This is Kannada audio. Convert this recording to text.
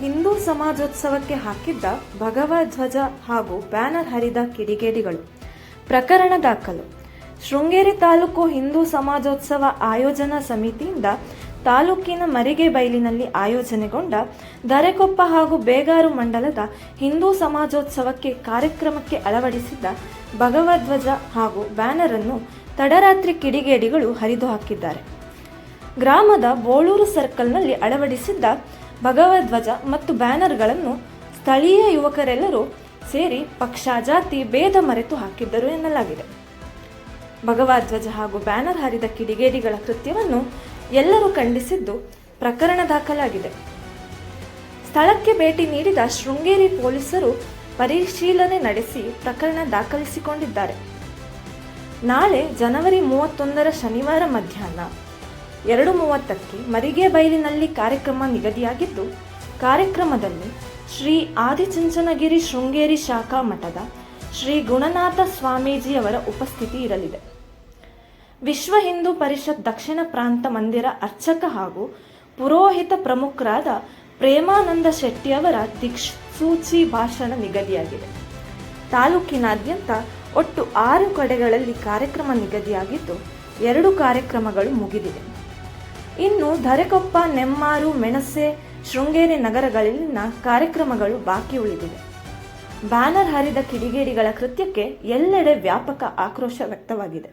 ಹಿಂದೂ ಸಮಾಜೋತ್ಸವಕ್ಕೆ ಹಾಕಿದ್ದ ಭಗವಧ್ವಜ ಹಾಗೂ ಬ್ಯಾನರ್ ಹರಿದ ಕಿಡಿಗೇಡಿಗಳು. ಪ್ರಕರಣ ದಾಖಲು. ಶೃಂಗೇರಿ ತಾಲೂಕು ಹಿಂದೂ ಸಮಾಜೋತ್ಸವ ಆಯೋಜನಾ ಸಮಿತಿಯಿಂದ ತಾಲೂಕಿನ ಮರಿಗೆ ಬೈಲಿನಲ್ಲಿ ಆಯೋಜನೆಗೊಂಡ ದರೆಕೊಪ್ಪ ಹಾಗೂ ಬೇಗಾರು ಮಂಡಲದ ಹಿಂದೂ ಸಮಾಜೋತ್ಸವಕ್ಕೆ ಕಾರ್ಯಕ್ರಮಕ್ಕೆ ಅಳವಡಿಸಿದ್ದ ಭಗವಧ್ವಜ ಹಾಗೂ ಬ್ಯಾನರ್ ಅನ್ನು ತಡರಾತ್ರಿ ಕಿಡಿಗೇಡಿಗಳು ಹರಿದು ಹಾಕಿದ್ದಾರೆ. ಗ್ರಾಮದ ಬೋಳೂರು ಸರ್ಕಲ್ನಲ್ಲಿ ಅಳವಡಿಸಿದ್ದ ಭಗವಧ್ವಜ ಮತ್ತು ಬ್ಯಾನರ್ಗಳನ್ನು ಸ್ಥಳೀಯ ಯುವಕರೆಲ್ಲರೂ ಸೇರಿ ಪಕ್ಷ, ಜಾತಿ, ಭೇದ ಮರೆತು ಹಾಕಿದ್ದರು ಎನ್ನಲಾಗಿದೆ. ಭಗವಧ್ವಜ ಹಾಗೂ ಬ್ಯಾನರ್ ಹರಿದ ಕಿಡಿಗೇಡಿಗಳ ಕೃತ್ಯವನ್ನು ಎಲ್ಲರೂ ಖಂಡಿಸಿದ್ದು ಪ್ರಕರಣ ದಾಖಲಾಗಿದೆ. ಸ್ಥಳಕ್ಕೆ ಭೇಟಿ ನೀಡಿದ ಶೃಂಗೇರಿ ಪೊಲೀಸರು ಪರಿಶೀಲನೆ ನಡೆಸಿ ಪ್ರಕರಣ ದಾಖಲಿಸಿಕೊಂಡಿದ್ದಾರೆ. ನಾಳೆ ಜನವರಿ ಮೂವತ್ತೊಂದರ ಶನಿವಾರ ಮಧ್ಯಾಹ್ನ ಎರಡು ಮೂವತ್ತಕ್ಕೆ ಮರಿಗೆ ಬೈಲಿನಲ್ಲಿ ಕಾರ್ಯಕ್ರಮ ನಿಗದಿಯಾಗಿದ್ದು, ಕಾರ್ಯಕ್ರಮದಲ್ಲಿ ಶ್ರೀ ಆದಿಚುಂಚನಗಿರಿ ಶೃಂಗೇರಿ ಶಾಖಾ ಮಠದ ಶ್ರೀ ಗುಣನಾಥ ಸ್ವಾಮೀಜಿಯವರ ಉಪಸ್ಥಿತಿ ಇರಲಿದೆ. ವಿಶ್ವ ಹಿಂದೂ ಪರಿಷತ್ ದಕ್ಷಿಣ ಪ್ರಾಂತ ಮಂದಿರ ಅರ್ಚಕ ಹಾಗೂ ಪುರೋಹಿತ ಪ್ರಮುಖರಾದ ಪ್ರೇಮಾನಂದ ಶೆಟ್ಟಿಯವರ ದಿಕ್ಸೂಚಿ ಭಾಷಣ ನಿಗದಿಯಾಗಿದೆ. ತಾಲೂಕಿನಾದ್ಯಂತ ಒಟ್ಟು ಆರು ಕಡೆಗಳಲ್ಲಿ ಕಾರ್ಯಕ್ರಮ ನಿಗದಿಯಾಗಿದ್ದು, ಎರಡು ಕಾರ್ಯಕ್ರಮಗಳು ಮುಗಿದಿವೆ ಇನ್ನು ಧರೆಕೊಪ್ಪ, ನೆಮ್ಮಾರು, ಮೆಣಸೆ, ಶೃಂಗೇರಿ ನಗರಗಳಲ್ಲಿನ ಕಾರ್ಯಕ್ರಮಗಳು ಬಾಕಿ ಉಳಿದಿವೆ ಬ್ಯಾನರ್ ಹರಿದ ಕಿಡಿಗೇಡಿಗಳ ಕೃತ್ಯಕ್ಕೆ ಎಲ್ಲೆಡೆ ವ್ಯಾಪಕ ಆಕ್ರೋಶ ವ್ಯಕ್ತವಾಗಿದೆ.